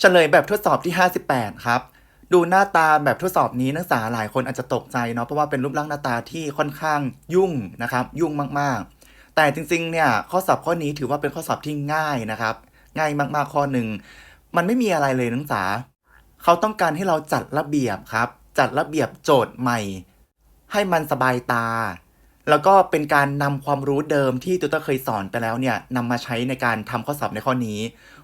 เฉลยแบบทดสอบที่ 58 ครับ ดูหน้าตาแบบทดสอบนี้นักศึกษาหลายคนอาจจะตกใจเนาะเพราะว่าเป็นรูปร่างหน้าตาที่ค่อนข้างยุ่งนะครับ ยุ่งมากๆ แต่จริงๆ เนี่ยข้อสอบข้อนี้ถือว่าเป็นข้อสอบที่ง่ายนะครับ ง่ายมากๆข้อหนึ่งมันไม่มีอะไรเลยนักศึกษา เขาต้องการให้เราจัดระเบียบครับ จัดระเบียบโจทย์ใหม่ ให้มันสบายตา แล้วก็เป็นการนำความรู้เดิมที่ตุตเตอร์เคยสอนไปแล้วเนี่ยนำมาใช้ในการทำข้อสอบในข้อนี้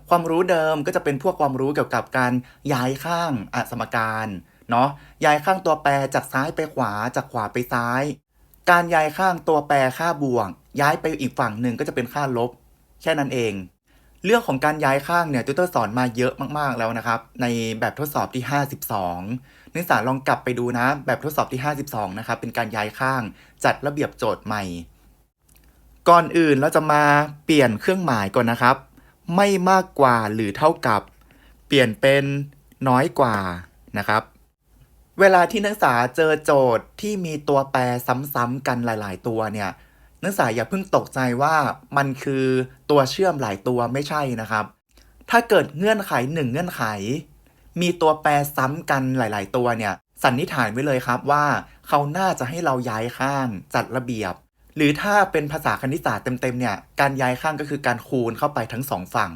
ความรู้เดิมก็จะเป็นพวกความรู้เกี่ยวกับการย้ายข้างอะสมการเนาะย้ายข้างตัวแปรจากซ้ายไปขวาจากขวาไปซ้าย การย้ายข้างตัวแปรค่าบวก ย้ายไปอีกฝั่งหนึ่งก็จะเป็นค่าลบ แค่นั้นเอง เรื่องของการย้ายข้างเนี่ยตุตเตอร์สอนมาเยอะมากๆแล้วนะครับ ในแบบทดสอบที่ 52นักศึกษาลองกลับไปดูนะ แบบทดสอบที่ 52 นะครับ เป็นการย้ายข้างจัดระเบียบโจทย์ใหม่ ก่อนอื่นเราจะมาเปลี่ยนเครื่องหมายก่อนนะครับ ไม่มากกว่าหรือเท่ากับ เปลี่ยนเป็นน้อยกว่านะครับ เวลาที่นักศึกษาเจอโจทย์ที่มีตัวแปรซ้ำๆกันหลาย ๆ ตัวเนี่ยนักศึกษาอย่าเพิ่งตกใจว่ามันคือตัวเชื่อมหลายตัวไม่ใช่นะครับ ถ้าเกิดเงื่อนไขหนึ่งเงื่อนไข มีตัวแปรซ้ำกันหลาย ๆ ตัวเนี่ยสันนิษฐานไว้เลยครับว่า เขาน่าจะให้เราย้ายข้างจัดระเบียบ หรือถ้าเป็นภาษาคณิตศาสตร์เต็มๆเนี่ยการย้ายข้างก็คือการคูณเข้าไปทั้งสองฝั่ง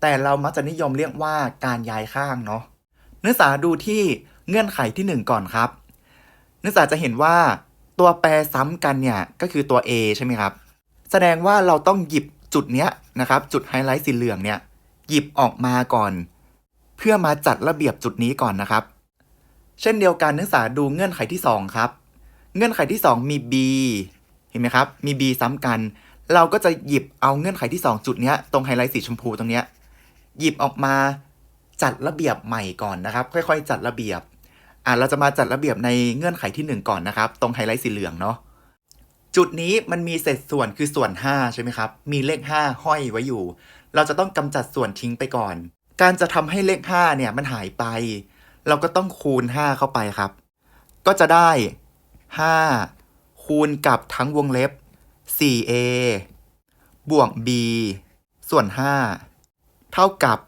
แต่เรามักจะนิยมเรียกว่าการย้ายข้างเนาะนักศึกษาดูที่เงื่อนไขที่ 1 ก่อนครับ นักศึกษาจะเห็นว่าตัวแปรซ้ำกันเนี่ยก็คือตัว A ใช่ไหมครับ แสดงว่าเราต้องหยิบจุดเนี้ยนะครับ จุดไฮไลท์สีเหลืองเนี่ยหยิบออกมาก่อน เพื่อมาจัดระเบียบจุดนี้ก่อนนะครับ เช่นเดียวกันนักศึกษาดูเงื่อนไขที่ 2 ครับ เงื่อนไขที่ 2 มี B เห็นไหมครับ มี B ซ้ำกัน เราก็จะหยิบเอาเงื่อนไขที่ 2 จุดนี้ตรงไฮไลท์สีชมพูตรงนี้ หยิบออกมาจัดระเบียบใหม่ก่อนนะครับ ค่อยๆ จัดระเบียบอะเราจะมาจัดระเบียบในเงื่อนไขที่ 1 ก่อนนะครับ ตรงไฮไลท์สีเหลืองเนาะจุดนี้มันมีเศษส่วนคือส่วน 5 ใช่ไหมครับ มีเลข 5 ห้อยไว้อยู่ เราจะต้องกำจัดส่วนทิ้งไปก่อน การจะทำให้เลข 5 เนี่ยมันหายไป เราก็ต้องคูณ 5 เข้าไปครับ ก็จะได้ 5 คูณกับทั้งวงเล็บ 4a บวก b ส่วน 5 เท่ากับ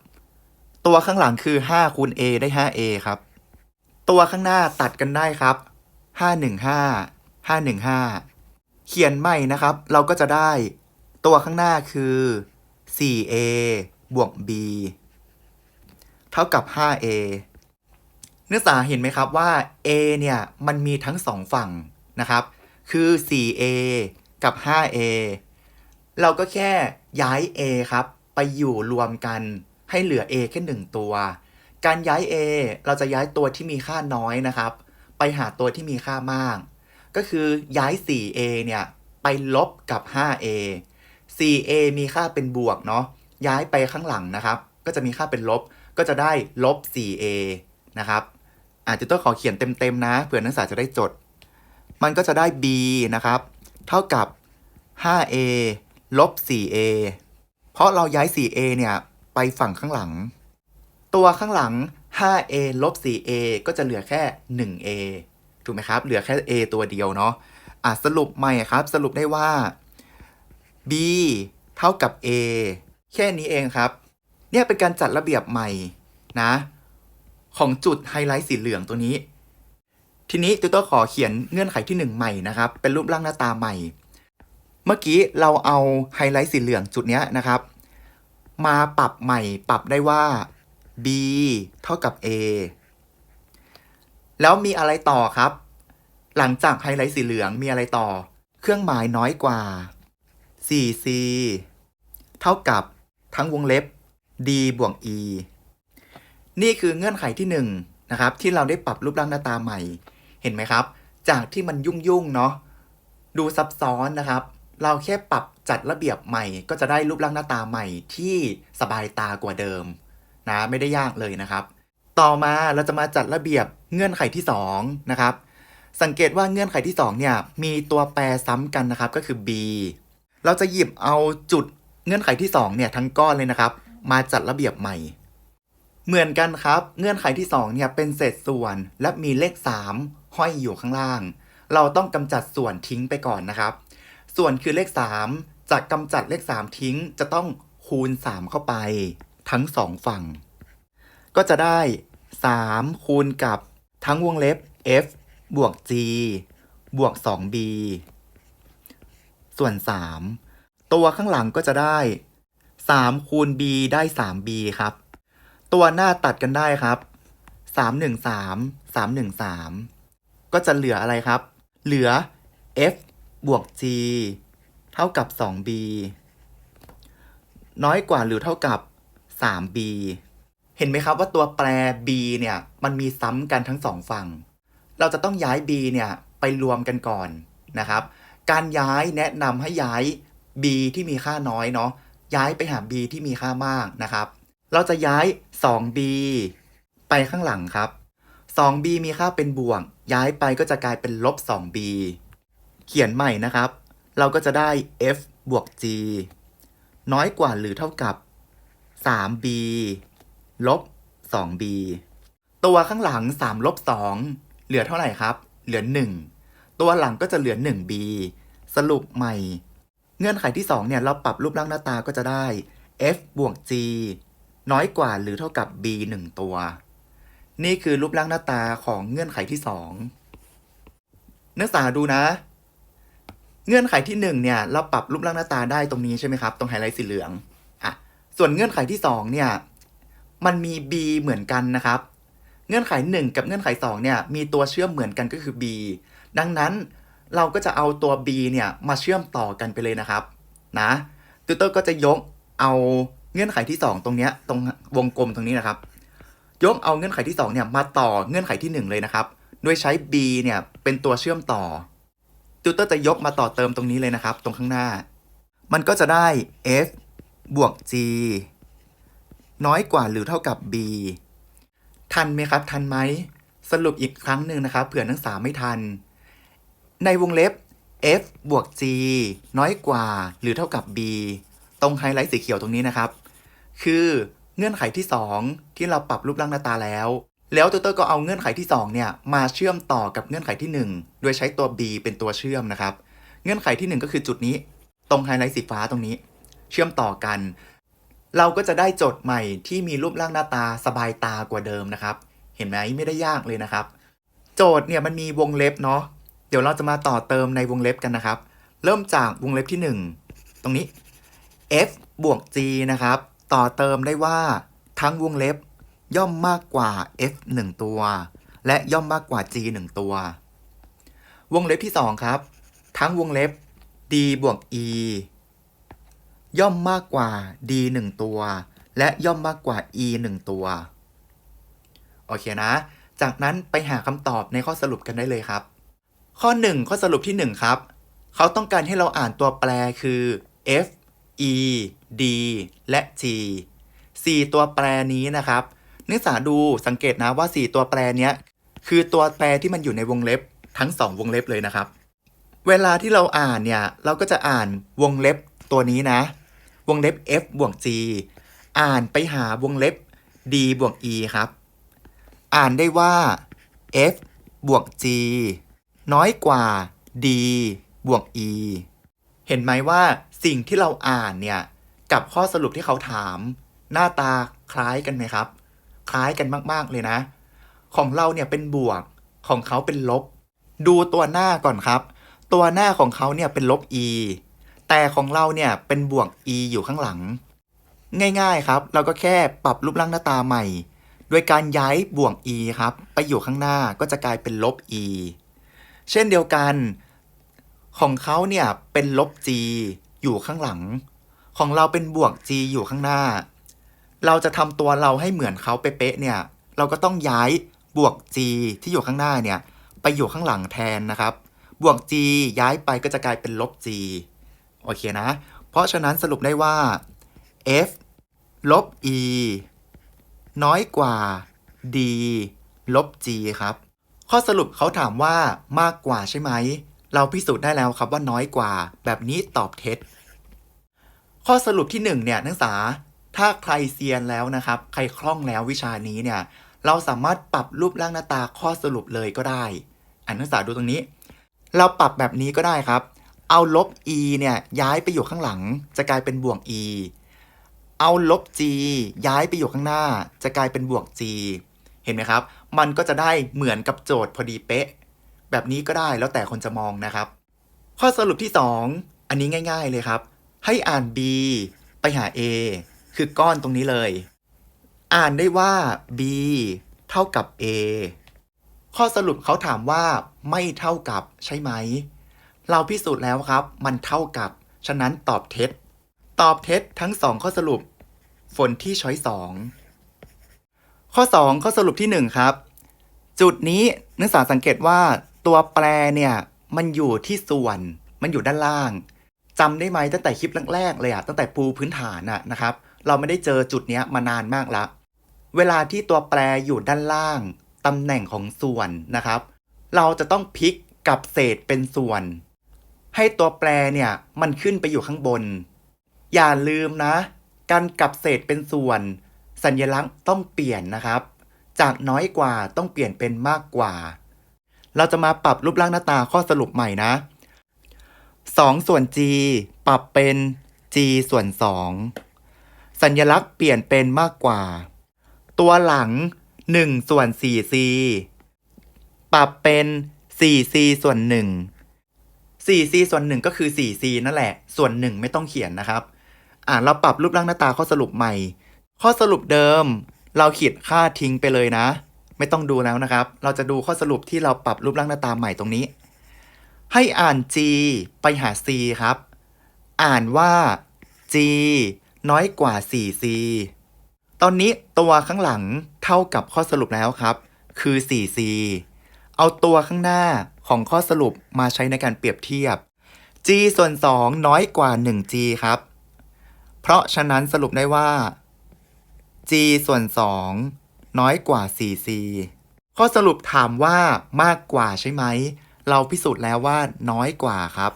ตัวข้างหลังคือ 5 คูณ a ได้ 5a ครับ ตัวข้างหน้าตัดกันได้ครับ 515 515 เขียนใหม่นะครับ เราก็จะได้ ตัวข้างหน้าคือ 4a บวก b เท่ากับ 5a เนื้อสาเห็นไหมครับว่า a เนี่ย มันมีทั้งสองฝั่งนะครับ คือ 4a กับ 5a เราก็แค่ย้าย a ครับ ไปอยู่รวมกันให้เหลือ a แค่หนึ่งตัว การย้าย a เราจะย้ายตัวที่มีค่าน้อยนะครับ ไปหาตัวที่มีค่ามาก ก็คือย้าย 4a เนี่ย ไปลบกับ 5a 4a มีค่าเป็นบวกเนาะ ย้ายไปข้างหลังนะครับ ก็จะมีค่าเป็นลบ ก็จะได้ลบ 4a นะครับอาจจะต้องขอเขียนเต็มๆนะ เผื่อนักศึกษาจะได้จด มันก็จะได้ b นะครับ เท่ากับ 5a ลบ 4a เพราะเราย้าย 4a เนี่ยไปฝั่งข้างหลัง ตัวข้างหลัง 5a ลบ 4a ก็จะเหลือแค่ 1a ถูกไหมครับ เหลือแค่ a ตัวเดียวเนาะอะสรุปใหม่ครับ สรุปได้ว่า b เท่ากับ a แค่นี้เองครับ เนี่ยเป็นการจัดระเบียบใหม่นะ ของจุดไฮไลท์สีเหลืองตัวนี้ ทีนี้ติวเตอร์ขอเขียนเงื่อนไขที่ 1 ใหม่นะครับ เป็นรูปร่างหน้าตาใหม่ เมื่อกี้เราเอาไฮไลท์สีเหลืองจุดนี้นะครับ มาปรับใหม่ปรับได้ว่า b เท่ากับ a แล้วมีอะไรต่อครับ หลังจากไฮไลท์สีเหลืองมีอะไรต่อ เครื่องหมายน้อยกว่า 4c เท่ากับทั้งวงเล็บ d บวก e นี่คือเงื่อนไขที่1นงนะครับที่เราได้ปรับรูปร่างหน้าตาใหม่ เห็นไหมครับ จากที่มันยุ่งๆเนาะดูซับซ้อนนะครับ เราแค่ปรับจัดระเบียบใหม่ ก็จะได้รูปร่างหน้าตาใหม่ที่สบายตากว่าเดิมนะไม่ได้ยากเลยนะครับ ต่อมาเราจะมาจัดระเบียบเงื่อนไขที่2นะครับสังเกตว่าเงื่อนไขที่ 2 เนี่ยมีตัวแปรซ้ำกันนะครับก็คือ b เราจะหยิบเอาจุดเงื่อนไขที่2เนี่ยทั้งก้อนเลยนะครับ มาจัดระเบียบใหม่ เหมือนกันครับ เงื่อนไขที่2เนี่ยเป็นเศษส่วนและมีเลข 3 ห้อยอยู่ข้างล่าง เราต้องกำจัดส่วนทิ้งไปก่อนนะครับ ส่วนคือเลข 3 จากกำจัดเลข 3 ทิ้งจะต้องคูณ 3 เข้าไปทั้งสองฝั่ง ก็จะได้ 3 คูณกับทั้งวงเล็บ f บวก g บวก 2b ส่วน 3 ตัวข้างหลังก็จะได้ 3 คูณ b ได้ 3b ครับ ตัวหน้าตัดกันได้ครับ 313 313 ก็จะเหลืออะไรครับ เหลือ f บวก g เท่ากับ 2b น้อยกว่าหรือเท่ากับ 3b เห็นไหมครับว่าตัวแปร b เนี่ยมันมีซ้ำกันทั้งสองฝั่ง เราจะต้องย้าย b เนี่ยไปรวมกันก่อนนะครับ การย้ายแนะนำให้ย้าย b ที่มีค่าน้อยเนาะ ย้ายไปหา b ที่มีค่ามากนะครับ เราจะย้าย 2b ไปข้างหลังครับ 2b มีค่าเป็นบวก ย้ายไปก็จะกลายเป็นลบ 2b เขียนใหม่นะครับ เราก็จะได้ f บวก g น้อยกว่าหรือเท่ากับ 3b ลบ 2b ตัวข้างหลัง 3 ลบ 2 เหลือเท่าไหร่ครับ เหลือ 1 ตัวหลังก็จะเหลือ 1b สรุปใหม่ เงื่อนไขที่ 2 เนี่ย เราปรับรูปร่างหน้าตาก็จะได้ f บวก g น้อยกว่าหรือเท่ากับ b 1 ตัว นี่คือรูปร่างหน้าตาของเงื่อนไขที่2นักศึกษาดูนะ เงื่อนไขที่1เนี่ย เราปรับรูปร่างหน้าตาได้ตรงนี้ใช่ไหมครับ ตรงไฮไลท์สีเหลืองอะส่วนเงื่อนไขที่2เนี่ย มันมี b เหมือนกันนะครับ เงื่อนไข1กับเงื่อนไข2เนี่ย มีตัวเชื่อมเหมือนกันก็คือ b ดังนั้นเราก็จะเอาตัว b เนี่ยมาเชื่อมต่อกันไปเลยนะครับ นะติวเตอร์ก็จะยกเอาเงื่อนไขที่ 2 ตรงเนี้ยตรงวงกลมตรงนี้นะครับ ยกเอาเงื่อนไขที่2เนี่ยมาต่อเงื่อนไขที่ 1 เลยนะครับ โดยใช้ b เนี่ยเป็นตัวเชื่อมต่อติวเตอร์จะยกมาต่อเติมตรงนี้เลยนะครับ ตรงข้างหน้า มันก็จะได้ f บวก g น้อยกว่าหรือเท่ากับ b ทันไหมครับ ทันไหม สรุปอีกครั้งหนึ่งนะครับ เผื่อนักศึกษาไม่ทัน ในวงเล็บ f บวก g น้อยกว่าหรือเท่ากับ b ตรงไฮไลท์สีเขียวตรงนี้นะครับ คือ เงื่อนไขที่ 2 ที่เราปรับรูปร่างหน้าตาแล้ว แล้วตัวเตอร์ก็เอาเงื่อนไขที่2เนี่ยมาเชื่อมต่อกับเงื่อนไขที่ 1 โดยใช้ตัว b เป็นตัวเชื่อมนะครับ เงื่อนไขที่ 1 ก็คือจุดนี้ ตรงไฮไลท์สีฟ้าตรงนี้ เชื่อมต่อกัน เราก็จะได้โจทย์ใหม่ที่มีรูปร่างหน้าตาสบายตากว่าเดิมนะครับ เห็นไหมไม่ได้ยากเลยนะครับ โจทย์เนี่ยมันมีวงเล็บเนาะเดี๋ยวเราจะมาต่อเติมในวงเล็บกันนะครับ เริ่มจากวงเล็บที่ 1 ตรงนี้ f บวก g นะครับ ต่อเติมได้ว่า ทั้งวงเล็บ ย่อมมากกว่า f 1 ตัว และย่อมมากกว่า g 1 ตัว วงเล็บที่ 2 ครับ ทั้งวงเล็บ d บวก e ย่อมมากกว่า d 1 ตัว และย่อมมากกว่า e 1 ตัว โอเคนะ จากนั้นไปหาคำตอบในข้อสรุปกันได้เลยครับ ข้อ 1 ข้อสรุปที่ 1 ครับ เขาต้องการให้เราอ่านตัวแปรคือ f e d และ g 4 ตัวแปรนี้นะครับนักศึกษาดูสังเกตนะว่า 4 ตัวแปรนี้คือตัวแปรที่มันอยู่ในวงเล็บทั้ง 2 วงเล็บเลยนะครับ เวลาที่เราอ่านเนี่ย เราก็จะอ่านวงเล็บตัวนี้นะ วงเล็บ f บวก g อ่านไปหาวงเล็บ d บวก e ครับ อ่านได้ว่า f บวก g น้อยกว่า d บวก e เห็นไหมว่าสิ่งที่เราอ่านเนี่ย กับข้อสรุปที่เขาถาม หน้าตาคล้ายกันไหมครับ คล้ายกันมากๆเลยนะ ของเราเนี่ยเป็นบวกของเขาเป็นลบ ดูตัวหน้าก่อนครับ ตัวหน้าของเขาเนี่ยเป็นลบ e แต่ของเราเนี่ยเป็นบวก e อยู่ข้างหลัง ง่ายๆครับ เราก็แค่ปรับรูปร่างหน้าตาใหม่ โดยการย้ายบวก e ครับ ไปอยู่ข้างหน้าก็จะกลายเป็นลบ e เช่นเดียวกัน ของเขาเนี่ยเป็นลบ g อยู่ข้างหลัง ของเราเป็นบวก g อยู่ข้างหน้า เราจะทำตัวเราให้เหมือนเขาเป๊ะๆเนี่ย เราก็ต้องย้ายบวก g ที่อยู่ข้างหน้าเนี่ย ไปอยู่ข้างหลังแทนนะครับ บวก g ย้ายไปก็จะกลายเป็นลบ g โอเคนะ เพราะฉะนั้นสรุปได้ว่า f ลบ e น้อยกว่า d ลบ g ครับ ข้อสรุปเขาถามว่ามากกว่าใช่ไหม เราพิสูจน์ได้แล้วครับว่าน้อยกว่า แบบนี้ตอบเท็จ ข้อสรุปที่1เนี่ยนักศึกษาถ้าใครเซียนแล้วนะครับ ใครคล่องแล้ววิชานี้เนี่ย เราสามารถปรับรูปร่างหน้าตาข้อสรุปเลยก็ได้ อ่านนักศึกษาดูตรงนี้ เราปรับแบบนี้ก็ได้ครับ เอาลบ e เนี่ยย้ายไปอยู่ข้างหลัง จะกลายเป็นบวก e เอาลบ g ย้ายไปอยู่ข้างหน้า จะกลายเป็นบวก g เห็นไหมครับ มันก็จะได้เหมือนกับโจทย์พอดีเป๊ะ แบบนี้ก็ได้แล้วแต่คนจะมองนะครับ ข้อสรุปที่ 2 อันนี้ง่าย ๆเลยครับ ให้อ่าน b ไปหา a คือก้อนตรงนี้เลย อ่านได้ว่า b เท่ากับ a ข้อสรุปเขาถามว่าไม่เท่ากับใช่ไหม เราพิสูจน์แล้วครับ มันเท่ากับ ฉะนั้นตอบเท็จ ตอบเท็จทั้งสองข้อสรุป ฝนที่ช้อยสองข้อ 2 ข้อสรุปที่ 1 ครับ จุดนี้นักศึกษาสังเกตว่า ตัวแปรเนี่ยมันอยู่ที่ส่วนมันอยู่ด้านล่างจำได้ไหมตั้งแต่คลิปแรกๆเลยอะตั้งแต่ปูพื้นฐานอะนะครับ เราไม่ได้เจอจุดเนี้ยมานานมากละเวลาที่ตัวแปรอยู่ด้านล่าง ตำแหน่งของส่วนนะครับ เราจะต้องพลิกกับเศษเป็นส่วน ให้ตัวแปรเนี่ยมันขึ้นไปอยู่ข้างบน อย่าลืมนะ การกลับเศษเป็นส่วน สัญลักษณ์ต้องเปลี่ยนนะครับ จากน้อยกว่าต้องเปลี่ยนเป็นมากกว่า เราจะมาปรับรูปร่างหน้าตาข้อสรุปใหม่นะ 2 ส่วน g ปรับเป็น g ส่วน 2 สัญลักษณ์เปลี่ยนเป็นมากกว่า ตัวหลัง 1 ส่วน 4c ปรับเป็น 4c ส่วน 1 4c ส่วน 1 ก็คือ 4c นั่นแหละ ส่วน 1 ไม่ต้องเขียนนะครับ อ่าเราปรับรูปร่างหน้าตาข้อสรุปใหม่ ข้อสรุปเดิม เราขีดค่าทิ้งไปเลยนะ ไม่ต้องดูแล้วนะครับ เราจะดูข้อสรุปที่เราปรับรูปร่างหน้าตาใหม่ตรงนี้ ให้อ่าน g ไปหา c ครับ อ่านว่า g น้อยกว่า 4c ตอนนี้ตัวข้างหลังเท่ากับข้อสรุปแล้วครับ คือ 4c เอาตัวข้างหน้าของข้อสรุปมาใช้ในการเปรียบเทียบ g ส่วน 2 น้อยกว่า 1g ครับ เพราะฉะนั้นสรุปได้ว่า g ส่วน 2 น้อยกว่า 4c ข้อสรุปถามว่ามากกว่าใช่ไหม เราพิสูจน์แล้วว่าน้อยกว่าครับ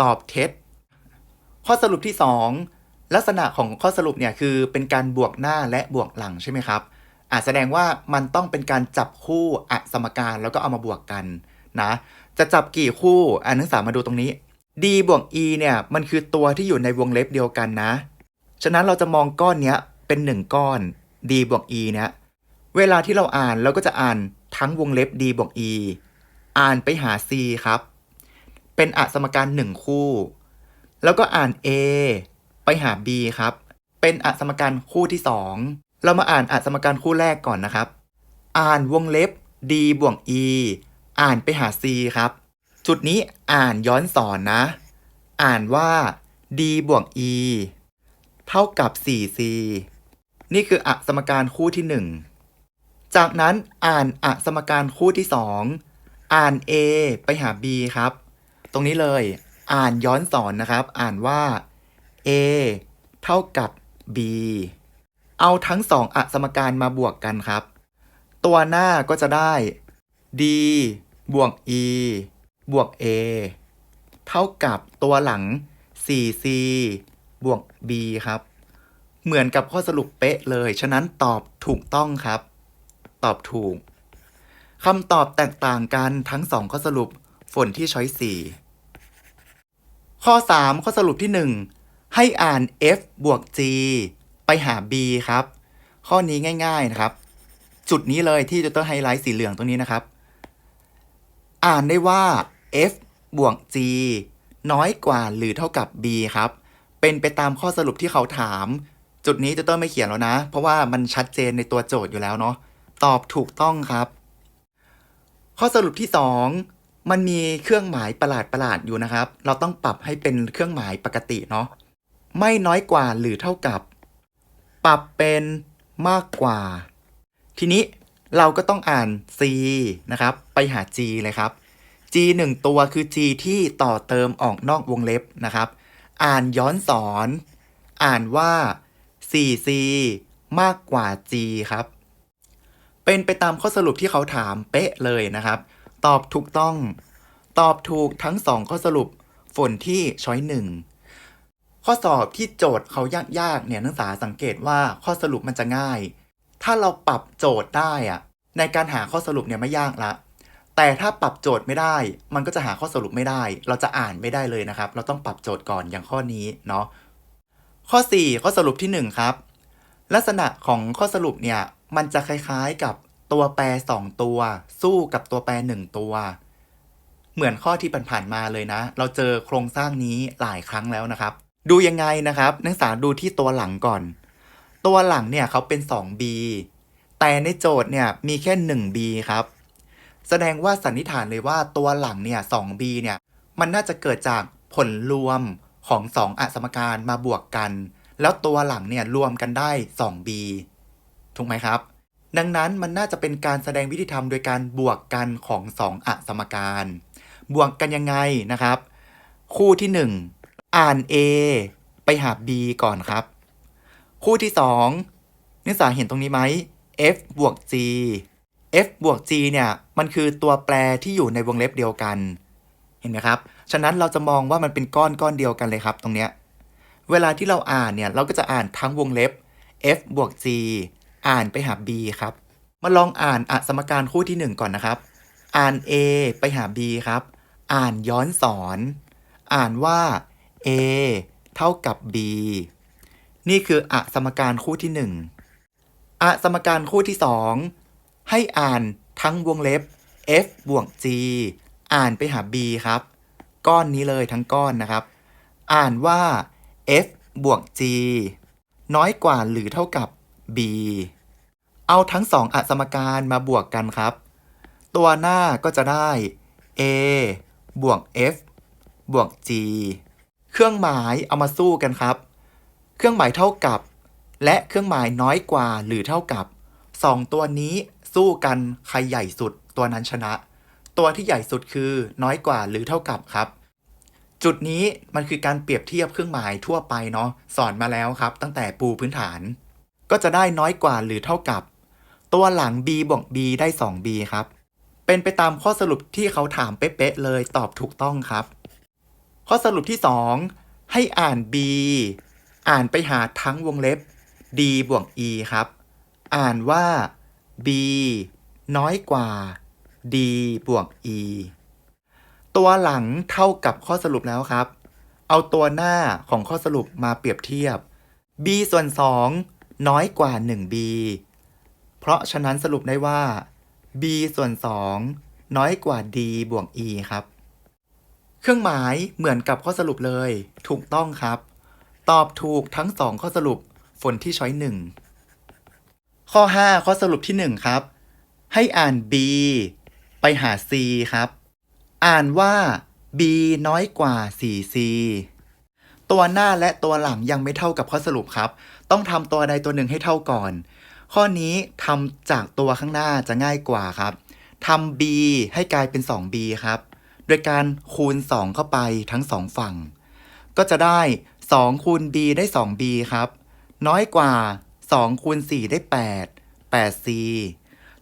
ตอบเท็จ ข้อสรุปที่ 2 ลักษณะของข้อสรุปเนี่ยคือเป็นการบวกหน้าและบวกหลังใช่ไหมครับอาจแสดงว่ามันต้องเป็นการจับคู่อสมการแล้วก็เอามาบวกกันนะ จะจับกี่คู่อ่านักศึกษามาดูตรงนี้ d บวก e เนี่ยมันคือตัวที่อยู่ในวงเล็บเดียวกันนะ ฉะนั้นเราจะมองก้อนเนี้ยเป็นหนึ่งก้อน d บวก e เนี่ย เวลาที่เราอ่านเราก็จะอ่านทั้งวงเล็บ d บวก e อ่านไปหา c ครับ เป็นอสมการหนึ่งคู่ แล้วก็อ่าน a ไปหา b ครับ เป็นอสมการคู่ที่สองเรามาอ่านอสมการคู่แรกก่อนนะครับ อ่านวงเล็บ d บวก e อ่านไปหา c ครับ จุดนี้อ่านย้อนสอนนะ อ่านว่า d บวก e เท่ากับ 4c นี่คืออสมการคู่ที่1 จากนั้นอ่านอสมการคู่ที่ 2 อ่าน a ไปหา b ครับ ตรงนี้เลยอ่านย้อนสอนนะครับ อ่านว่า a เท่ากับ b เอาทั้งสองอสมการมาบวกกันครับ ตัวหน้าก็จะได้ d บวก e บวก a เท่ากับตัวหลัง 4c บวก b ครับ เหมือนกับข้อสรุปเป๊ะเลย ฉะนั้นตอบถูกต้องครับ ตอบถูกคำตอบแตกต่างกันทั้งสองข้อสรุปฝนที่ช้อย4ข้อ 3 ข้อสรุปที่ 1 ให้อ่าน f บวก g ไปหา b ครับ ข้อนี้ง่าย ๆนะครับ จุดนี้เลยที่จะต้องไฮไลท์สีเหลืองตรงนี้นะครับ อ่านได้ว่า f บวก g น้อยกว่าหรือเท่ากับ b ครับ เป็นไปตามข้อสรุปที่เขาถาม จุดนี้จะต้องไม่เขียนแล้วนะ เพราะว่ามันชัดเจนในตัวโจทย์อยู่แล้วเนาะ ตอบถูกต้องครับ ข้อสรุปที่ 2 มันมีเครื่องหมายประหลาดประหลาดอยู่นะครับ เราต้องปรับให้เป็นเครื่องหมายปกติเนาะไม่น้อยกว่าหรือเท่ากับ ปรับเป็นมากกว่า ทีนี้เราก็ต้องอ่าน c นะครับ ไปหา g เลยครับ g 1 ตัวคือ g ที่ต่อเติมออกนอกวงเล็บนะครับ อ่านย้อนสอน อ่านว่า 4c มากกว่า g ครับ เป็นไปตามข้อสรุปที่เขาถามเป๊ะเลยนะครับ ตอบถูกต้อง ตอบถูกทั้งสองข้อสรุปฝนที่ช้อยหนึ่งข้อสอบที่โจทย์เขายากๆเนี่ยนักศึกษาสังเกตว่าข้อสรุปมันจะง่าย ถ้าเราปรับโจทย์ได้อะในการหาข้อสรุปเนี่ยไม่ยากละแต่ถ้าปรับโจทย์ไม่ได้ มันก็จะหาข้อสรุปไม่ได้ เราจะอ่านไม่ได้เลยนะครับ เราต้องปรับโจทย์ก่อนอย่างข้อนี้เนาะข้อ 4 ข้อสรุปที่ 1 ครับ ลักษณะของข้อสรุปเนี่ย มันจะคล้ายๆกับตัวแปร2ตัว สู้กับตัวแปร1ตัว เหมือนข้อที่ผ่านๆมาเลยนะ เราเจอโครงสร้างนี้หลายครั้งแล้วนะครับ ดูยังไงนะครับ นักศึกษาดูที่ตัวหลังก่อน ตัวหลังเนี่ยเขาเป็น 2b แต่ในโจทย์เนี่ยมีแค่ 1b ครับ แสดงว่าสันนิษฐานเลยว่าตัวหลังเนี่ย 2b เนี่ย มันน่าจะเกิดจากผลรวมของ 2อสมการมาบวกกัน แล้วตัวหลังเนี่ยรวมกันได้ 2b ถูกไหมครับ ดังนั้นมันน่าจะเป็นการแสดงวิธีทำโดยการบวกกันของ 2อสมการ บวกกันยังไงนะครับ คู่ที่ 1 อ่าน a ไปหา b ก่อนครับ คู่ที่ 2นักศึกษาเห็นตรงนี้ไหม f บวก g f บวก g เนี่ย มันคือตัวแปรที่อยู่ในวงเล็บเดียวกัน เห็นไหมครับ ฉะนั้นเราจะมองว่ามันเป็นก้อนก้อนเดียวกันเลยครับ ตรงเนี้ย เวลาที่เราอ่านเนี่ย เราก็จะอ่านทั้งวงเล็บ f บวก g อ่านไปหา b ครับ มาลองอ่านอสมการคู่ที่ 1 ก่อนนะครับ อ่าน a ไปหา b ครับ อ่านย้อนสอน อ่านว่า a เท่ากับ b นี่คืออสมการคู่ที่ 1อสมการคู่ที่ 2 ให้อ่านทั้งวงเล็บ f บวก g อ่านไปหา b ครับ ก้อนนี้เลยทั้งก้อนนะครับ อ่านว่า f บวก g น้อยกว่าหรือเท่ากับ b เอาทั้งสองอสมการมาบวกกันครับ ตัวหน้าก็จะได้ a บวก f บวก g เครื่องหมายเอามาสู้กันครับ เครื่องหมายเท่ากับ และเครื่องหมายน้อยกว่าหรือเท่ากับสองตัวนี้สู้กันใครใหญ่สุดตัวนั้นชนะ ตัวที่ใหญ่สุดคือน้อยกว่าหรือเท่ากับครับ จุดนี้มันคือการเปรียบเทียบเครื่องหมายทั่วไปเนาะสอนมาแล้วครับ ตั้งแต่ปูพื้นฐาน ก็จะได้น้อยกว่าหรือเท่ากับ ตัวหลัง b บวก b ได้ 2b ครับ เป็นไปตามข้อสรุปที่เขาถามเป๊ะๆเลยตอบถูกต้องครับ ข้อสรุปที่ 2 ให้อ่าน b อ่านไปหาทั้งวงเล็บ d บวก e ครับ อ่านว่า b น้อยกว่า d บวก e ตัวหลังเท่ากับข้อสรุปแล้วครับ เอาตัวหน้าของข้อสรุปมาเปรียบเทียบ b ส่วน 2 น้อยกว่า 1b เพราะฉะนั้นสรุปได้ว่า b ส่วน 2 น้อยกว่า d บวก e ครับ เครื่องหมายเหมือนกับข้อสรุปเลย ถูกต้องครับ ตอบถูกทั้ง 2 ข้อสรุปฝนที่ช้อย 1 ข้อ 5 ข้อสรุปที่ 1 ครับ ให้อ่าน b ไปหา c ครับ อ่านว่า b น้อยกว่า 4c ตัวหน้าและตัวหลังยังไม่เท่ากับข้อสรุปครับ ต้องทำตัวใดตัวหนึ่งให้เท่าก่อน ข้อนี้ทำจากตัวข้างหน้าจะง่ายกว่าครับทำ b ให้กลายเป็น 2b ครับ โดยการคูณ 2 เข้าไปทั้ง 2 ฝั่ง ก็จะได้ 2 คูณ b ได้ 2b ครับ น้อยกว่า 2 คูณ 4 ได้ 8 8c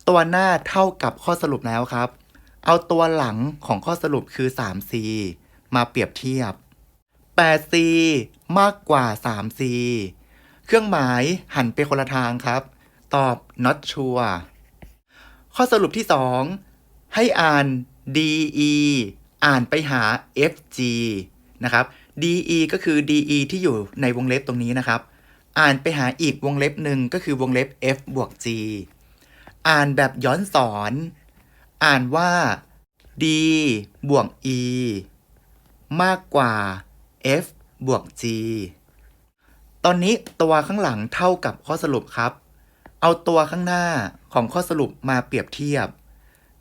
ตัวหน้าเท่ากับข้อสรุปแล้วครับ เอาตัวหลังของข้อสรุปคือ 3c มาเปรียบเทียบ 8c มากกว่า 3c เครื่องหมายหันไปคนละทางครับ ตอบ not sure ข้อสรุปที่ 2 ให้อ่าน de อ่านไปหา fg นะครับ de ก็คือ de ที่อยู่ในวงเล็บตรงนี้นะครับ อ่านไปหาอีกวงเล็บหนึ่งก็คือวงเล็บ f บวก g อ่านแบบย้อนสอน อ่านว่า d บวก e มากกว่า f บวก g ตอนนี้ตัวข้างหลังเท่ากับข้อสรุปครับ เอาตัวข้างหน้าของข้อสรุปมาเปรียบเทียบ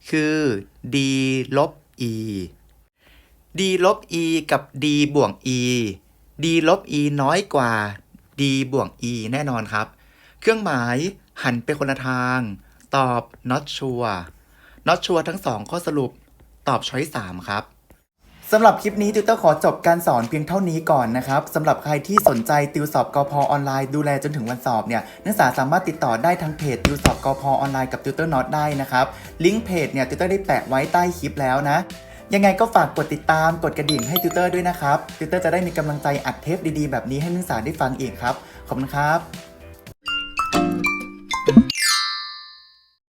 คือ d ลบ e d ลบ e กับ d บวก e d ลบ e น้อยกว่า d บวก e แน่นอนครับ เครื่องหมายหันไปคนละทาง ตอบ not sure not sure ทั้งสองข้อสรุปตอบ choice 3ครับ สำหรับคลิปนี้ติวเตอร์ขอจบการสอนเพียงเท่านี้ก่อนนะครับสำหรับใครที่สนใจติวสอบกพอออนไลน์ดูแลจนถึงวันสอบเนี่ยนักศึกษาสามารถติดต่อได้ทางเพจติวสอบกพอออนไลน์กับติวเตอร์น็อตได้นะครับลิงก์เพจเนี่ยติวเตอร์ได้แปะไว้ใต้คลิปแล้วนะยังไงก็ฝากกดติดตามกดกระดิ่งให้ติวเตอร์ด้วยนะครับติวเตอร์จะได้มีกำลังใจอัดเทปดีๆ แบบนี้ให้นักศึกษาได้ฟังอีกครับขอบคุณครับ